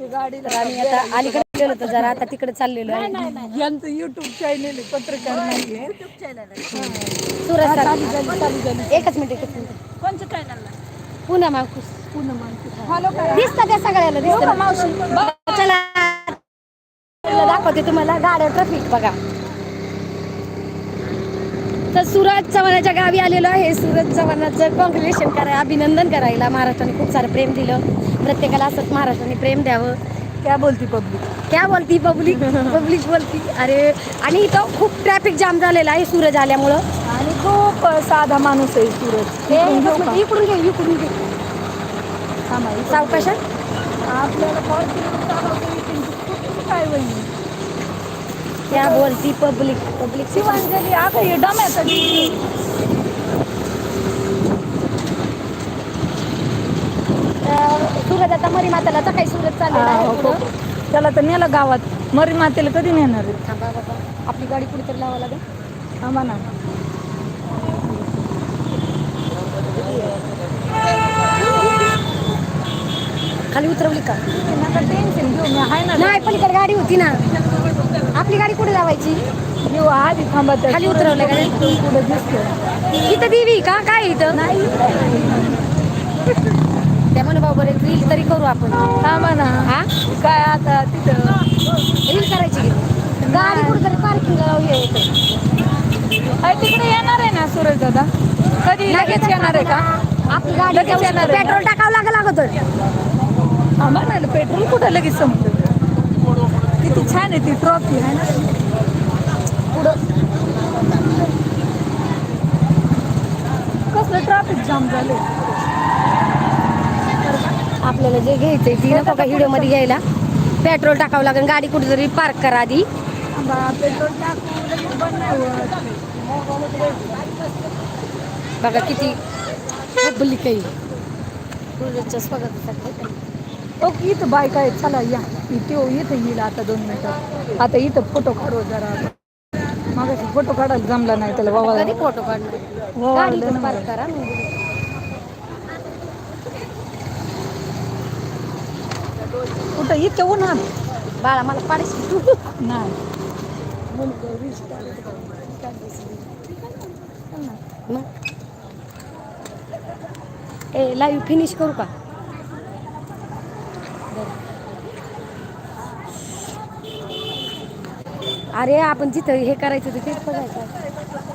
तर आम्ही आता अलीकडे गेलो होतो जरा आता तिकडे चाललेलो आहे. यांचं युट्यूब चॅनल आहे पत्रकार नाहीये. सुरत चालू झाली चालू झाली. एकच मिनिट एकच मिनिट. कोणचं चॅनल पुन्हा मागूस पुन्हा फॉलो करा. दिसतं त्या सगळ्याला दिसतं. मावशी. चला. दाखवते तुम्हाला गाड्या ट्रॅफिक बघा. तर सुरज चव्हाणाच्या गावी आलेलो आहे. सुरज चव्हाणाचं कॉंग्रॅच्युलेशन करायला अभिनंदन करायला. महाराष्ट्राने खूप सारं प्रेम दिलं. प्रत्येकाला असंच महाराष्ट्राने प्रेम द्यावं. क्या बोलती पब्लिक क्या बोलती पब्लिक पब्लिक बोलती. अरे आणि इथं खूप ट्रॅफिक जाम झालेला आहे सूरज आल्यामुळं. आणि खूप साधा माणूस आहे सूरज. हे इकडून घे इकडून घे. सावकाशात आपल्याला कॉल काय होईल? बोलती पब्लिक पब्लिक शिवांजली अगं हे डम्याचं सूरज आता मरी माताला तर काही सूरज चाललेला आहे पुढं. त्याला तर नेलं गावात. मरी मातेला कधी नेणार आहे? थांबा बाबा. आपली गाडी कुठेतरी लावा लागेल. थांबा ना. खाली उतरवली का? नका टेन्शन घेऊ मी आहे ना. नाही पलीकडे गाडी होती ना. आपली गाडी कुठे लावायची? आधी थांबा खाली उतरवलं का दिसतो इथं देवी का? काय इथं? नाही. त्या म्हणे बाबा रील तरी करू आपण. थांबा ना. हा? काय आता तिथं? रील करायची की गाडी कुठेतरी पार्किंग लावूया इथं. तिकडे येणार आहे ना सूरज दादा? कधी लगेच येणार आहे का? आपली गाडी. पेट्रोल टाकावं लागेल अगोदर. ना पेट्रोल कुठं लगेच संपलं किती छान आहे ती ट्रॉफी आहे ना. पुढं. कसलं ट्रॅफिक जाम झालं. आपल्याला जे घ्यायचंय ती नको का व्हिडिओमध्ये घ्यायला? पेट्रोल टाकावं लागेल गाडी कुठेतरी पार्क करा आधी. पेट्रोल टाकू लगेच बंद नाही होत बघा किती पब्लिक आहे. सूरजच्या स्वागतासाठी. हो की इथं बाईक आहे चला या. इथे इथं येईल आता दोन मिनिटात आता इथं फोटो काढू जरा. मग फोटो काढायला जमला नाही त्याला कधी फोटो काढणार? हो, मग. कुठं इतक्या उन्हात? बाळा मला पाडशी तू नाही. ए लाईव्ह फिनिश करू का? अरे आपण जिथं हे करायचं तिथेच बघायचं